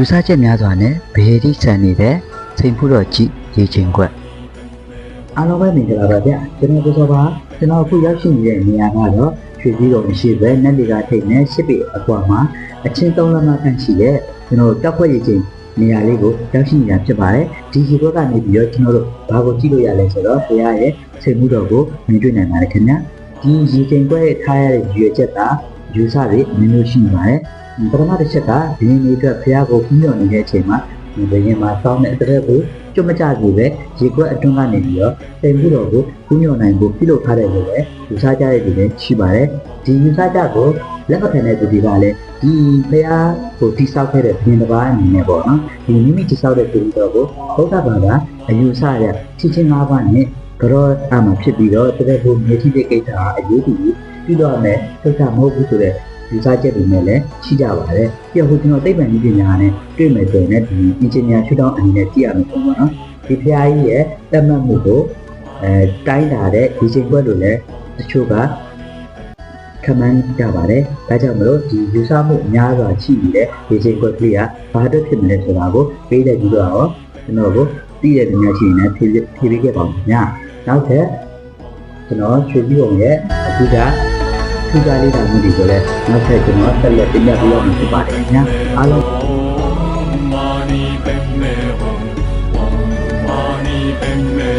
ယူဆချက်များစွာနဲ့ဘေဒီဆန်နေတဲ့စိန်ဖူးတော်ကြီးရေချင်းခွက်အားလုံးပဲမင်္ဂလာပါဗျကျွန်တော်ပြောပါကျွန်တော်အခုရောက်ရှိနေတဲ့နေရာကတော့ရွှေပြည်တော်မရှိပဲနက်လီကထိတ်နဲ့ရှစ်ပေအကွာမှာအချင်းသုံးလက်မခန့်ရှိတဲ့ကျွန်တော်တောက်ခွက်ရည်ချင်းနေရာလေးကိုရောက်ရှိနေတာဖြစ်ပါတယ်ဒီရေဘက်ကနေပြီးတော့ကျွန်တော်တို့ဘာကိုကြည့်လို့ရလဲဆိုတော့တရားရဲ့စိတ်မှုတော်ကိုမြင်တွေ့နိုင်ပါတယ်ခင်ဗျဒီရေချင်းခွက်ရဲ့ထားရတဲ့ရွေချက်က ယူဆတွေအမျိုးမျိုးရှိနေပါတယ်ပထမတစ်ချက်ကဒီနေ့အတွက်ဖះကိုပြညွှန်နေတဲ့အချိန်မှာဒီဘရင်မှာစောင်းတဲ့အတဲ့ကိုကျွတ်မကြဘူးပဲရေခွက်အတွင်းကနေပြီးတော့တိမ်မှုတော်ကိုပြညွှန်နိုင်ဖို့ပြုလုပ်ထားတယ်လို့လည်းယူဆကြတဲ့လူတွေရှိပါတယ်ဒီယူဆကြကိုလက်မခံတဲ့သူတွေကလည်းဒီဖះကိုတိဆောက်ခဲ့တဲ့ဘရင်တစ်ပါးအနေနဲ့ပေါ့နော်ဒီမိမိတိဆောက်တဲ့သူတော်ကိုဘုရားဘာသာအယူဆရချင်းချင်း၅ပါးနဲ့ကြောအမှဖြစ်ပြီးတော့တဲ့ကိုမြေတိတဲ့ကိစ္စဟာအရေးကြီး ပြီးတော့လည်းစိတ်ကမဟုတ်ဘူးဆိုတဲ့ယူဆချက်တွေနဲ့လည်းရှိကြပါတယ်။ပြီးတော့ဟိုကျွန်တော်သိပ္ပံနည်းပညာနဲ့တွေ့မယ်ဆိုရင်လည်းဒီ engineer ရှုထောင့်အနေနဲ့ကြည့်ရမယ်ပေါ့နော်။ဒီဖျားကြီးရဲ့တက်မှတ်မှုကိုအဲတိုင်းတာတဲ့ဒီချိန်ခွက်လို့လည်းတချို့ကခမန်းကြပါတယ်။ဒါကြောင့်မလို့ဒီယူဆမှုအများစွာရှိနေတဲ့ဒီချိန်ခွက်ကလေးကဘာအတွက်ဖြစ်မလဲဆိုတာကိုပေးတဲ့ပြီးတော့ကျွန်တော်ကိုသိတဲ့ပညာရှိနေဖြည့်ဖြည့်ပေးခဲ့ပါဦးည။နောက်ထပ်ကျွန်တော်ရွှေပြည်ုံရဲ့အခုက ထူးခြားလေးတာမှုတွေကိုလည်းနောက်ထပ်ကျွန်တော်ဆက်လက်တင်ပြပေးရမှာဖြစ်ပါတယ်ခင်ဗျာအားလုံးမာနီပင်မေဝံဝံမာနီပင်မေ